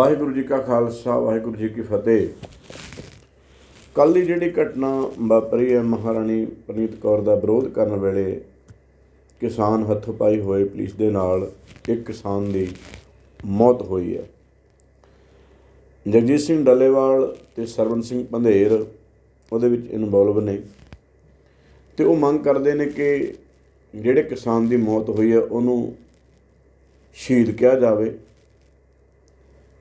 ਵਾਹਿਗੁਰੂ ਜੀ ਕਾ ਖਾਲਸਾ, ਵਾਹਿਗੁਰੂ ਜੀ ਕੀ ਫਤਿਹ। ਕੱਲ ਦੀ ਜਿਹੜੀ ਘਟਨਾ ਵਾਪਰੀ ਹੈ, ਮਹਾਰਾਣੀ ਪ੍ਰਨੀਤ ਕੌਰ ਦਾ ਵਿਰੋਧ ਕਰਨ ਵੇਲੇ ਕਿਸਾਨ ਹੱਥ ਪਾਈ ਹੋਏ ਪੁਲਿਸ ਦੇ ਨਾਲ ਇੱਕ ਕਿਸਾਨ ਦੀ ਮੌਤ ਹੋਈ ਹੈ। ਜਗਜੀਤ ਸਿੰਘ ਡੱਲੇਵਾਲ ਤੇ ਸਰਵਨ ਸਿੰਘ ਪੰਧੇਰ ਉਹਦੇ ਵਿੱਚ ਇਨਵੋਲਵ ਨੇ ਤੇ ਉਹ ਮੰਗ ਕਰਦੇ ਨੇ ਕਿ ਜਿਹੜੇ ਕਿਸਾਨ ਦੀ ਮੌਤ ਹੋਈ ਹੈ, ਉਹਨੂੰ ਸ਼ਹੀਦ ਕਿਹਾ ਜਾਵੇ।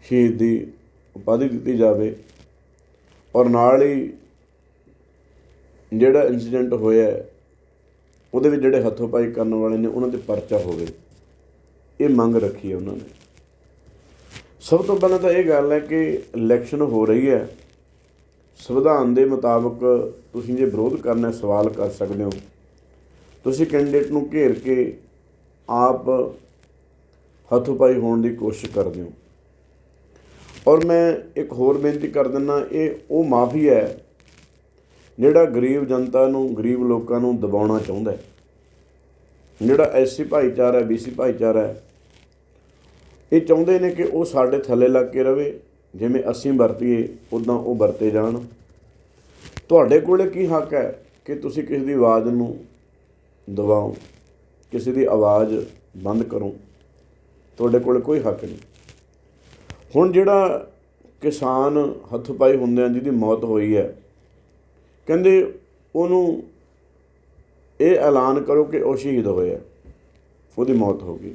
ਸ਼ਹੀਦ ਦੀ ਉਪਾਧੀ ਦਿੱਤੀ ਜਾਵੇ ਔਰ ਨਾਲ ਹੀ ਜਿਹੜਾ ਇਨਸੀਡੈਂਟ ਹੋਇਆ ਉਹਦੇ ਵਿੱਚ ਜਿਹੜੇ ਹੱਥੋਂ ਪਾਈ ਕਰਨ ਵਾਲੇ ਨੇ, ਉਹਨਾਂ ਤੇ ਪਰਚਾ ਹੋਵੇ। ਇਹ ਮੰਗ ਰੱਖੀ ਹੈ ਉਹਨਾਂ ਨੇ। ਸਭ ਤੋਂ ਪਹਿਲਾਂ ਤਾਂ ਇਹ ਗੱਲ ਹੈ ਕਿ ਇਲੈਕਸ਼ਨ ਹੋ ਰਹੀ ਹੈ। ਸੰਵਿਧਾਨ ਦੇ ਮੁਤਾਬਕ ਤੁਸੀਂ ਜੇ ਵਿਰੋਧ ਕਰਨਾ ਸਵਾਲ ਕਰ ਸਕਦੇ ਹੋ। ਤੁਸੀਂ ਕੈਂਡੀਡੇਟ ਨੂੰ ਘੇਰ ਕੇ ਆਪ ਹੱਥੋਂ ਪਾਈ ਹੋਣ ਦੀ ਕੋਸ਼ਿਸ਼ ਕਰਦੇ ਹੋ। ਔਰ ਮੈਂ ਇੱਕ ਹੋਰ ਬੇਨਤੀ ਕਰ ਦਿੰਦਾ ਇਹ ਉਹ ਮਾਫੀ ਹੈ ਜਿਹੜਾ ਗਰੀਬ ਜਨਤਾ ਨੂੰ, ਗਰੀਬ ਲੋਕਾਂ ਨੂੰ ਦਬਾਉਣਾ ਚਾਹੁੰਦਾ ਹੈ। ਜਿਹੜਾ ਐਸਸੀ ਭਾਈਚਾਰਾ ਹੈ ਬੀਸੀ ਭਾਈਚਾਰਾ ਹੈ, ਇਹ ਚਾਹੁੰਦੇ ਨੇ ਕਿ ਉਹ ਸਾਡੇ ਥੱਲੇ ਲੱਗ ਕੇ ਰਵੇ, ਜਿਵੇਂ ਅਸੀਂ ਵਰਤੀਏ ਉਦਾਂ ਉਹ ਵਰਤੇ ਜਾਣ। ਤੁਹਾਡੇ ਕੋਲੇ ਕੀ ਹੱਕ ਹੈ ਕਿ ਤੁਸੀਂ ਕਿਸੇ ਦੀ ਆਵਾਜ਼ ਨੂੰ ਦਬਾਓ, ਕਿਸੇ ਦੀ ਆਵਾਜ਼ ਬੰਦ ਕਰੋ? ਤੁਹਾਡੇ ਕੋਲ ਕੋਈ ਹੱਕ ਨਹੀਂ। ਹੁਣ ਜਿਹੜਾ ਕਿਸਾਨ ਹੱਥ ਪਾਈ ਹੁੰਦਿਆਂ ਜਿਹਦੀ ਮੌਤ ਹੋਈ ਹੈ, ਕਹਿੰਦੇ ਉਹਨੂੰ ਇਹ ਐਲਾਨ ਕਰੋ ਕਿ ਉਹ ਸ਼ਹੀਦ ਹੋਇਆ, ਉਹਦੀ ਮੌਤ ਹੋ ਗਈ।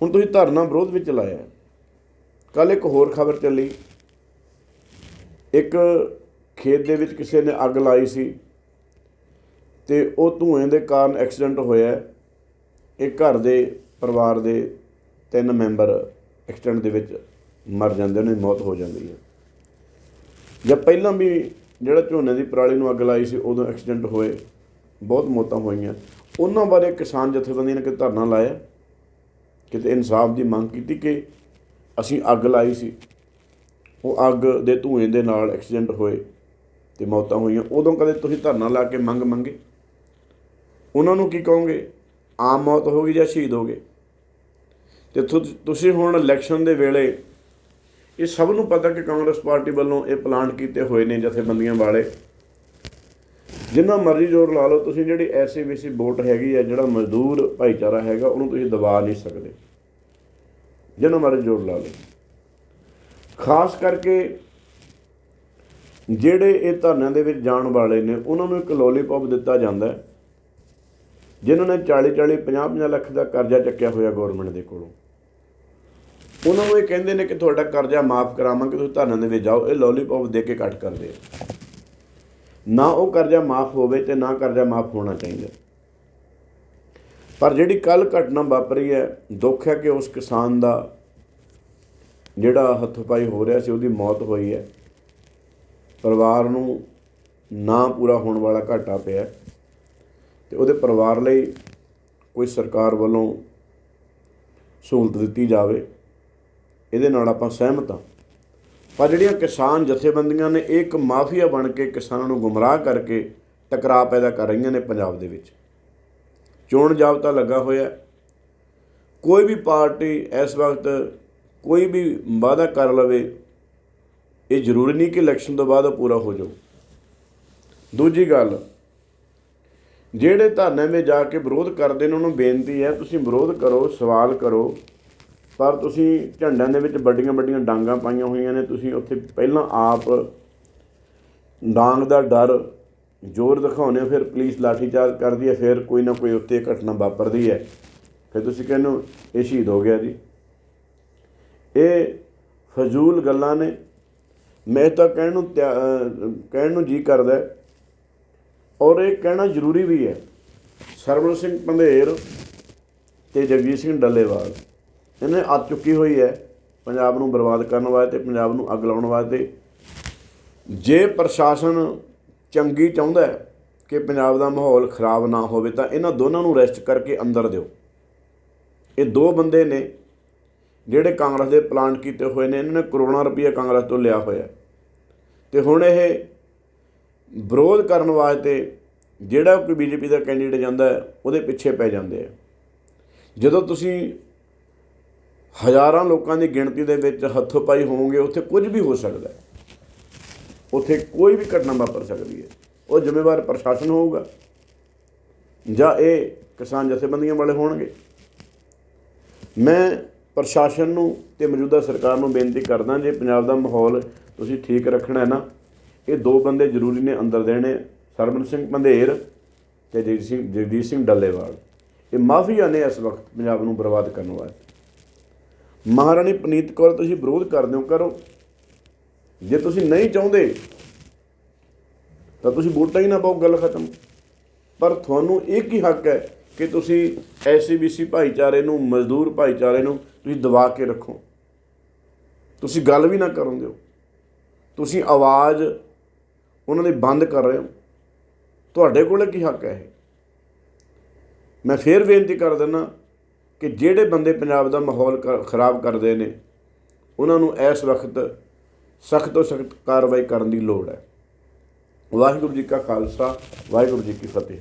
ਹੁਣ ਤੁਸੀਂ ਧਰਨਾ ਵਿਰੋਧ ਵਿੱਚ ਲਾਇਆ ਕੱਲ ਇੱਕ ਹੋਰ ਖਬਰ ਚੱਲੀ। ਇੱਕ ਖੇਤ ਦੇ ਵਿੱਚ ਕਿਸੇ ਨੇ ਅੱਗ ਲਾਈ ਸੀ ਤੇ ਉਹ ਧੂਏ ਦੇ ਕਾਰਨ ਐਕਸੀਡੈਂਟ ਹੋਇਆ ਇਹ ਘਰ ਦੇ ਪਰਿਵਾਰ ਦੇ ਤਿੰਨ ਮੈਂਬਰ ਐਕਸੀਡੈਂਟ ਦੇ ਵਿੱਚ ਮਰ ਜਾਂਦੇ ਨੇ, ਮੌਤ ਹੋ ਜਾਂਦੀ ਹੈ। ਜਾਂ ਪਹਿਲਾਂ ਵੀ ਜਿਹੜਾ ਝੋਨੇ ਦੀ ਪਰਾਲੀ ਨੂੰ ਅੱਗ ਲਾਈ ਸੀ, ਉਦੋਂ ਐਕਸੀਡੈਂਟ ਹੋਏ, ਬਹੁਤ ਮੌਤਾਂ ਹੋਈਆਂ। ਉਹਨਾਂ ਬਾਰੇ ਕਿਸਾਨ ਜਥੇਬੰਦੀਆਂ ਨੇ ਕਿ ਧਰਨਾ ਲਾਇਆ? ਕਿਤੇ ਇਨਸਾਫ ਦੀ ਮੰਗ ਕੀਤੀ ਕਿ ਅਸੀਂ ਅੱਗ ਲਾਈ ਸੀ? ਉਹ ਅੱਗ ਦੇ ਧੂਏ ਦੇ ਨਾਲ ਐਕਸੀਡੈਂਟ ਹੋਏ ਤੇ ਮੌਤਾਂ ਹੋਈਆਂ। ਉਦੋਂ ਕਦੇ ਤੁਸੀਂ ਧਰਨਾ ਲਾ ਕੇ ਮੰਗ ਮੰਗੇ? ਉਹਨਾਂ ਨੂੰ ਕੀ ਕਹੋਗੇ? ਆਮ ਮੌਤ ਹੋ ਗਈ ਜਾਂ ਸ਼ਹੀਦ ਹੋ ਗਏ? ਤੇ ਤੁਸੀਂ ਹੁਣ ਇਲੈਕਸ਼ਨ ਦੇ ਵੇਲੇ ਇਹ ਸਭ ਨੂੰ ਪਤਾ ਕਿ ਕਾਂਗਰਸ ਪਾਰਟੀ ਵੱਲੋਂ ਇਹ ਪਲਾਨ ਕੀਤੇ ਹੋਏ ਨੇ ਜਥੇਬੰਦੀਆਂ ਵਾਲੇ। ਜਿੰਨਾ ਮਰਜ਼ੀ ਜ਼ੋਰ ਲਾ ਲਓ, ਤੁਸੀਂ ਜਿਹੜੀ ਐਸੀ ਵੀਸੀ ਵੋਟ ਹੈਗੀ ਹੈ ਜਿਹੜਾ ਮਜ਼ਦੂਰ ਭਾਈਚਾਰਾ ਹੈਗਾ, ਉਹਨੂੰ ਤੁਸੀਂ ਦਬਾ ਨਹੀਂ ਸਕਦੇ। ਜਿੰਨਾ ਮਰਜ਼ੀ ਜ਼ੋਰ ਲਾ ਲਓ। ਖਾਸ ਕਰਕੇ ਜਿਹੜੇ ਇਹ ਧਰਨਿਆਂ ਦੇ ਵਿੱਚ ਜਾਣ ਵਾਲੇ ਨੇ, ਉਹਨਾਂ ਨੂੰ ਇੱਕ ਲੋਲੀਪੌਪ ਦਿੱਤਾ ਜਾਂਦਾ ਹੈ, ਜਿਨ੍ਹਾਂ ਨੇ 40 40 50 50 ਲੱਖ ਦਾ ਕਰਜ਼ਾ ਚੱਕਿਆ ਹੋਇਆ ਗਵਰਨਮੈਂਟ ਦੇ ਕੋਲੋਂ। ਉਹਨਾਂ ਨੂੰ ਇਹ ਕਹਿੰਦੇ ਨੇ ਕਿ ਤੁਹਾਡਾ ਕਰਜ਼ਾ ਮਾਫ ਕਰਾਵਾਂਗੇ, ਤੁਸੀਂ ਧਰਨਿਆਂ ਦੇ ਵਿੱਚ ਜਾਓ, ਇਹ ਲੋਲੀਪੌਪ ਦੇ ਕੇ ਕੱਟ ਕਰਦੇ ਆ। ਨਾ ਉਹ ਕਰਜ਼ਾ ਮਾਫ ਹੋਵੇ ਤੇ ਨਾ ਕਰਜ਼ਾ ਮਾਫ ਹੋਣਾ ਚਾਹੀਦਾ। ਪਰ ਜਿਹੜੀ ਕੱਲ ਘਟਨਾ ਵਾਪਰੀ ਹੈ, ਦੁੱਖ ਹੈ ਕਿ ਉਸ ਕਿਸਾਨ ਦਾ ਜਿਹੜਾ ਹੱਥੋਂ ਹੋ ਰਿਹਾ ਸੀ, ਉਹਦੀ ਮੌਤ ਹੋਈ ਹੈ। ਪਰਿਵਾਰ ਨੂੰ ਨਾ ਪੂਰਾ ਹੋਣ ਵਾਲਾ ਘਾਟਾ ਪਿਆ ਤੇ ਉਹਦੇ ਪਰਿਵਾਰ ਲਈ ਕੋਈ ਸਰਕਾਰ ਵੱਲੋਂ ਸਹੂਲਤ ਦਿੱਤੀ ਜਾਵੇ। ਇਹਦੇ ਨਾਲ ਆਪਾਂ ਸਹਿਮਤ ਹਾਂ। ਪਰ ਜਿਹੜੀਆਂ ਕਿਸਾਨ ਜਥੇਬੰਦੀਆਂ ਨੇ, ਇਹ ਇੱਕ ਮਾਫੀਆ ਬਣ ਕੇ ਕਿਸਾਨਾਂ ਨੂੰ ਗੁੰਮਰਾਹ ਕਰਕੇ ਟਕਰਾਅ ਪੈਦਾ ਕਰ ਰਹੀਆਂ ਨੇ ਪੰਜਾਬ ਦੇ ਵਿੱਚ। ਚੋਣ ਜਾਬਤਾ ਲੱਗਾ ਹੋਇਆ ਕੋਈ ਵੀ ਪਾਰਟੀ ਇਸ ਵਕਤ ਕੋਈ ਵੀ ਵਾਅਦਾ ਕਰ ਲਵੇ, ਇਹ ਜ਼ਰੂਰੀ ਨਹੀਂ ਕਿ ਇਲੈਕਸ਼ਨ ਤੋਂ ਬਾਅਦ ਉਹ ਪੂਰਾ ਹੋ ਜਾਊ। ਦੂਜੀ ਗੱਲ, ਜਿਹੜੇ ਧਰਨੇ ਵਿੱਚ ਜਾ ਕੇ ਵਿਰੋਧ ਕਰਦੇ ਨੇ, ਉਹਨਾਂ ਨੂੰ ਬੇਨਤੀ ਹੈ, ਤੁਸੀਂ ਵਿਰੋਧ ਕਰੋ, ਸਵਾਲ ਕਰੋ। ਪਰ ਤੁਸੀਂ ਝੰਡਿਆਂ ਦੇ ਵਿੱਚ ਵੱਡੀਆਂ ਵੱਡੀਆਂ ਡਾਂਗਾਂ ਪਾਈਆਂ ਹੋਈਆਂ ਨੇ, ਤੁਸੀਂ ਉੱਥੇ ਪਹਿਲਾਂ ਆਪ ਡਾਂਗ ਦਾ ਡਰ ਜ਼ੋਰ ਦਿਖਾਉਂਦੇ ਹੋ, ਫਿਰ ਪੁਲਿਸ ਲਾਠੀਚਾਰਜ ਕਰਦੀ ਹੈ, ਫਿਰ ਕੋਈ ਨਾ ਕੋਈ ਉੱਤੇ ਘਟਨਾ ਵਾਪਰਦੀ ਹੈ। ਫਿਰ ਤੁਸੀਂ ਕਹਿੰਦੇ ਹੋ, ਇਹ ਸ਼ਹੀਦ ਹੋ ਗਿਆ ਜੀ। ਇਹ ਫਜ਼ੂਲ ਗੱਲਾਂ ਨੇ। ਮੈਂ ਤਾਂ ਕਹਿਣ ਨੂੰ ਤਿਆ- ਕਹਿਣ ਨੂੰ ਜੀ ਕਰਦਾ ਔਰ ਇਹ ਕਹਿਣਾ ਜ਼ਰੂਰੀ ਵੀ ਹੈ। ਸਰਵਣ ਸਿੰਘ ਪੰਧੇਰ ਤੇ ਜਗਜੀਤ ਸਿੰਘ ਡੱਲੇਵਾਲ ਇਹਨੇ ਅੱਤ ਚੁੱਕੀ ਹੋਈ ਹੈ, ਪੰਜਾਬ ਨੂੰ ਬਰਬਾਦ ਕਰਨ ਵਾਸਤੇ, ਪੰਜਾਬ ਨੂੰ ਅੱਗ ਲਾਉਣ ਵਾਸਤੇ। ਜੇ ਪ੍ਰਸ਼ਾਸਨ ਚੰਗੀ ਚਾਹੁੰਦਾ ਹੈ ਕਿ ਪੰਜਾਬ ਦਾ ਮਾਹੌਲ ਖਰਾਬ ਨਾ ਹੋਵੇ, ਤਾਂ ਇਹਨਾਂ ਦੋਨਾਂ ਨੂੰ ਰੈਸਟ ਕਰਕੇ ਅੰਦਰ ਦਿਓ। ਇਹ ਦੋ ਬੰਦੇ ਨੇ ਜਿਹੜੇ ਕਾਂਗਰਸ ਦੇ ਪਲਾਨ ਕੀਤੇ ਹੋਏ ਨੇ, ਇਹਨਾਂ ਨੇ ਕਰੋੜਾਂ ਰੁਪਏ ਕਾਂਗਰਸ ਤੋਂ ਲਿਆ ਹੋਇਆ। ਤੇ ਹੁਣ ਇਹ ਵਿਰੋਧ ਕਰਨ ਵਾਸਤੇ ਜਿਹੜਾ ਕੋਈ ਬੀਜੇਪੀ ਦਾ ਕੈਂਡੀਡੇਟ ਜਾਂਦਾ ਉਹਦੇ ਪਿੱਛੇ ਪੈ ਜਾਂਦੇ ਆ। ਜਦੋਂ ਤੁਸੀਂ ਹਜ਼ਾਰਾਂ ਲੋਕਾਂ ਦੀ ਗਿਣਤੀ ਦੇ ਵਿੱਚ ਹੱਥੋਂ ਪਾਈ ਹੋਵੋਗੇ, ਉੱਥੇ ਕੁਝ ਵੀ ਹੋ ਸਕਦਾ ਹੈ। ਉੱਥੇ ਕੋਈ ਵੀ ਘਟਨਾ ਵਾਪਰ ਸਕਦੀ ਹੈ। ਉਹ ਜ਼ਿੰਮੇਵਾਰ ਪ੍ਰਸ਼ਾਸਨ ਹੋਊਗਾ। ਜਾਂ ਇਹ ਕਿਸਾਨ ਜਥੇਬੰਦੀਆਂ ਵਾਲੇ ਹੋਣਗੇ। ਮੈਂ ਪ੍ਰਸ਼ਾਸਨ ਨੂੰ ਤੇ ਮੌਜੂਦਾ ਸਰਕਾਰ ਨੂੰ ਬੇਨਤੀ ਕਰਦਾ, ਜੇ ਪੰਜਾਬ ਦਾ ਮਾਹੌਲ ਤੁਸੀਂ ਠੀਕ ਰੱਖਣਾ ਹੈ ਨਾ, ਇਹ ਦੋ ਬੰਦੇ ਜ਼ਰੂਰੀ ਨੇ ਅੰਦਰ ਦੇਣੇ ਸਰਬਨ ਸਿੰਘ ਪੰਧੇਰ ਤੇ ਜਗਜੀਤ ਸਿੰਘ ਜਗਦੀਸ਼ ਸਿੰਘ ਡੱਲੇਵਾਲ। ਇਹ ਮਾਫੀਆ ਨੇ ਇਸ ਵਕਤ ਪੰਜਾਬ ਨੂੰ ਬਰਬਾਦ ਕਰਨ ਵਾਲੇ ਮਹਾਰਾਣੀ ਪਨੀਤ ਕੌਰ, ਤੁਸੀਂ ਵਿਰੋਧ ਕਰਦੇ ਹੋ, ਕਰੋ। ਜੇ ਤੁਸੀਂ ਨਹੀਂ ਚਾਹੁੰਦੇ, ਤਾਂ ਤੁਸੀਂ ਵੋਟਾਂ ਹੀ ਨਾ ਪਾਓ, ਗੱਲ ਖਤਮ। ਪਰ ਤੁਹਾਨੂੰ ਇੱਕ ਹੀ ਹੱਕ ਹੈ ਕਿ ਤੁਸੀਂ ਐਸਸੀਬੀਸੀ ਭਾਈਚਾਰੇ ਨੂੰ, ਮਜ਼ਦੂਰ ਭਾਈਚਾਰੇ ਨੂੰ ਤੁਸੀਂ ਦਬਾ ਕੇ ਰੱਖੋ। ਤੁਸੀਂ ਗੱਲ ਵੀ ਨਾ ਕਰਨ ਦਿਓ। ਤੁਸੀਂ ਆਵਾਜ਼ ਉਹਨਾਂ ਦੀ ਬੰਦ ਕਰ ਰਹੇ ਹੋ। ਤੁਹਾਡੇ ਕੋਲ ਕੀ ਹੱਕ ਹੈ ਇਹ? ਮੈਂ ਫੇਰ ਬੇਨਤੀ ਕਰ ਦਿੰਦਾ ਕਿ ਜਿਹੜੇ ਬੰਦੇ ਪੰਜਾਬ ਦਾ ਮਾਹੌਲ ਕ- ਖਰਾਬ ਕਰਦੇ ਨੇ, ਉਹਨਾਂ ਨੂੰ ਇਸ ਵਕਤ ਸਖਤ ਤੋਂ ਸਖਤ ਕਾਰਵਾਈ ਕਰਨ ਦੀ ਲੋੜ ਹੈ। ਵਾਹਿਗੁਰੂ ਜੀ ਕਾ ਖਾਲਸਾ, ਵਾਹਿਗੁਰੂ ਜੀ ਕੀ ਫਤਿਹ।